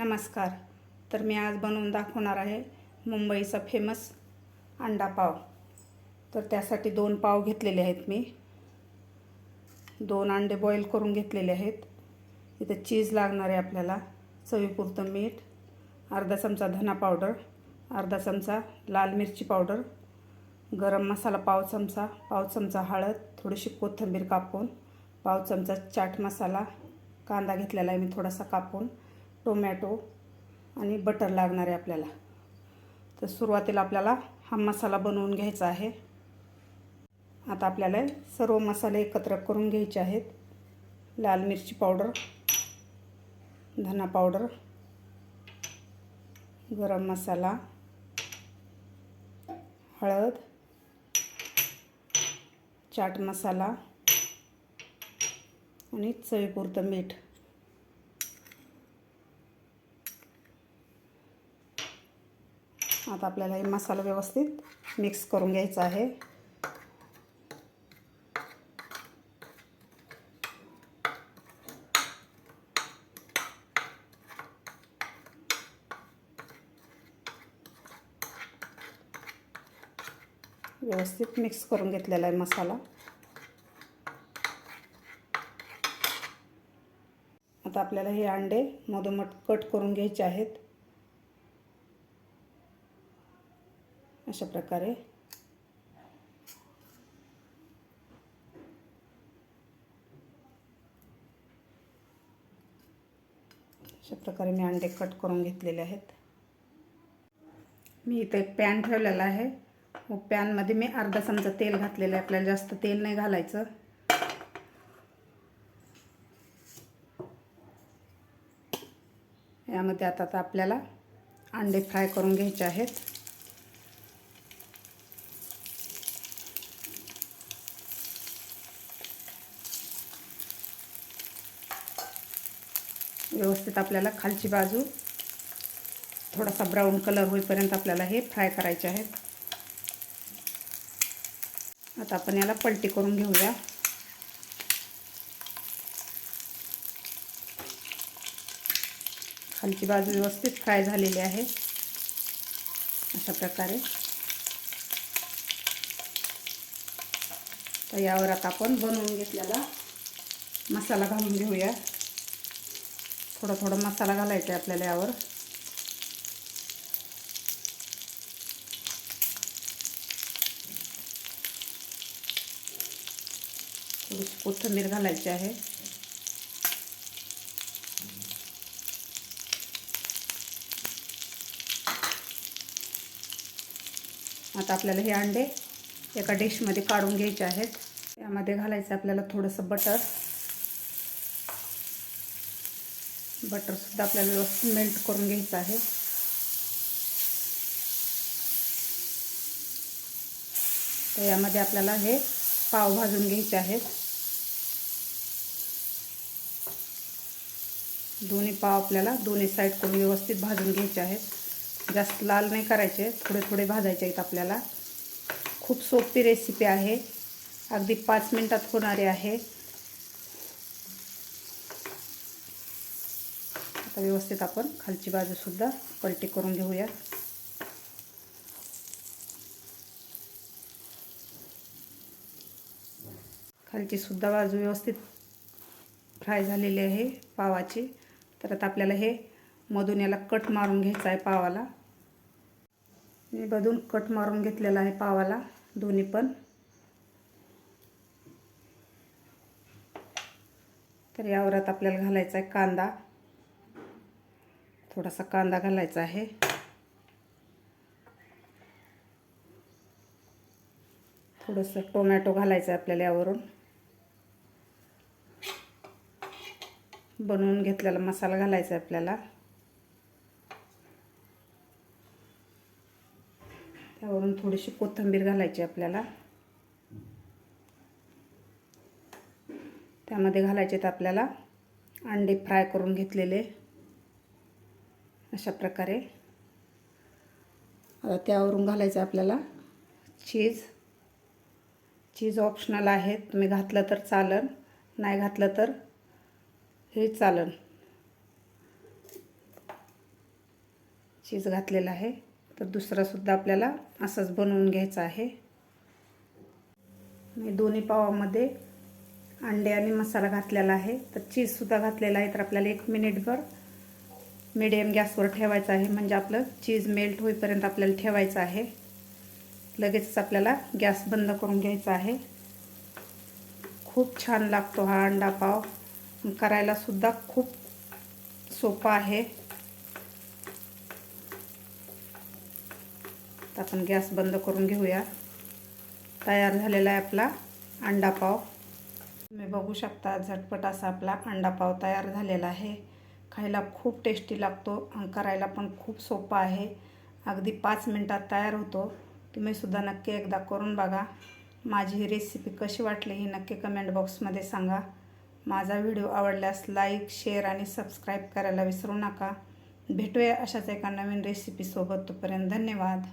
नमस्कार. तर मी आज बनवून दाखवणार आहे मुंबईचा फेमस अंडा पाव. तर त्यासाठी दोन पाव घेतलेले आहेत मी. दोन अंडे बॉईल करून घेतलेले आहेत. इथं चीज लागणार आहे आपल्याला. चवीपुरतं मीठ अर्धा चमचा धना पावडर अर्धा चमचा लाल मिरची पावडर गरम मसाला पाव चमचा पाव चमचा हळद थोडीशी कोथिंबीर कापून पाव चमचा चाट मसाला कांदा घेतलेला आहे मी थोडासा कापून. टोमॅटो आणि बटर लागणार आहे आपल्याला. तर सुरुवातीला आपल्याला हा मसाला बनवून घ्यायचा आहे. आता आपल्याला सर्व मसाले एकत्र करून घ्यायचे आहेत. लाल मिरची पावडर धना पावडर गरम मसाला हळद चाट मसाला आणि चवीपुरतं मीठ. आता आपल्याला हे मसाला व्यवस्थित मिक्स करून घ्यायचा आहे. व्यवस्थित मिक्स करून घेतलेला आहे मसाला. आता आपल्याला हे अंडे मधोमध कट करून घ्यायचे आहेत. अशा प्रकारे. अशा प्रकारे मी अंडे कट करून घेतलेले आहेत. मी इथे एक पॅन ठेवलेला आहे. व पॅनमध्ये मी अर्धा चमचा तेल घातलेलं आहे. आपल्याला जास्त तेल नाही घालायचं. यामध्ये आता आता आपल्याला अंडे फ्राय करून घ्यायचे आहेत. व्यवस्थित आपल्याला खालची बाजू थोडासा ब्राऊन कलर होईपर्यंत आपल्याला हे फ्राय करायचे आहेत. आता आपण याला पलटी करून घेऊया. खालची बाजू व्यवस्थित फ्राय झालेली आहे. अशा प्रकारे. तर यावर आता आपण बनवून घेतलेला मसाला घालून घेऊया. थोडा थोडा मसाला घालायचा आहे आपल्याला यावर. थोडीशी कोथिंबीर घालायची आहे. आता आपल्याला हे अंडे एका डिशमध्ये काढून घ्यायचे आहेत. यामध्ये घालायचं आपल्याला थोडंसं बटर बटरसुद्धा आपल्याला व्यवस्थित मेल्ट करून घ्यायचं आहे. तर यामध्ये आपल्याला हे पाव भाजून घ्यायचे आहेत. दोन्ही पाव आपल्याला दोन्ही साईड करून व्यवस्थित भाजून घ्यायचे आहेत. जास्त लाल नाही करायचे थोडे थोडे भाजायचे आहेत आपल्याला. खूप सोपी रेसिपी आहे. अगदी पाच मिनटात होणारी आहे. आता व्यवस्थित आपण खालची बाजूसुद्धा पलटी करून घेऊया. खालची सुद्धा बाजू व्यवस्थित फ्राय झालेली आहे पावाची. तर आता आपल्याला हे मधून याला कट मारून घ्यायचं आहे पावाला. मी मधून कट मारून घेतलेला आहे पावाला दोन्ही पण. तर यावर आता आपल्याला घालायचा आहे कांदा. थोडासा कांदा घालायचा आहे. थोडंसं टोमॅटो घालायचं आहे आपल्याला यावरून. बनवून घेतलेला मसाला घालायचा आहे आपल्याला. त्यावरून थोडीशी कोथिंबीर घालायची आपल्याला. त्यामध्ये घालायचे आहेत आपल्याला अंडे फ्राय करून घेतलेले. अशा प्रकारे. आता त्यावरून घालायचं आपल्याला चीज चीज ऑप्शनल आहे. तुम्ही घातलं तर चालन. नाही घातलं तर हे चालन. चीज घातलेला आहे. तर दुसरासुद्धा आपल्याला असंच बनवून घ्यायचं आहे. मी दोन्ही पावामध्ये अंडे आणि मसाला घातलेला आहे. तर चीजसुद्धा घातलेला आहे. तर आपल्याला एक मिनिटभर मिडियम गॅसवर ठेवायचं आहे. म्हणजे आपलं चीज मेल्ट होईपर्यंत आपल्याला ठेवायचं आहे. लगेचच आपल्याला गॅस बंद करून घ्यायचा आहे. खूप छान लागतो हा अंडा पाव. करायलासुद्धा खूप सोपा आहे. तर आपण गॅस बंद करून घेऊया. तयार झालेला आहे आपला अंडा पाव. तुम्ही बघू शकता झटपट असा आपला अंडा पाव तयार झालेला आहे. खायला खूप टेस्टी लागतो. करायला पण खूप सोपा आहे. अगदी पाच मिनटात तयार होतो. तुम्हीसुद्धा नक्की एकदा करून बघा. माझी ही रेसिपी कशी वाटली ही नक्की कमेंट बॉक्समध्ये सांगा. माझा व्हिडिओ आवडल्यास लाईक शेअर आणि सबस्क्राईब करायला विसरू नका. भेटूया अशाच एका नवीन रेसिपीसोबत तोपर्यंत धन्यवाद.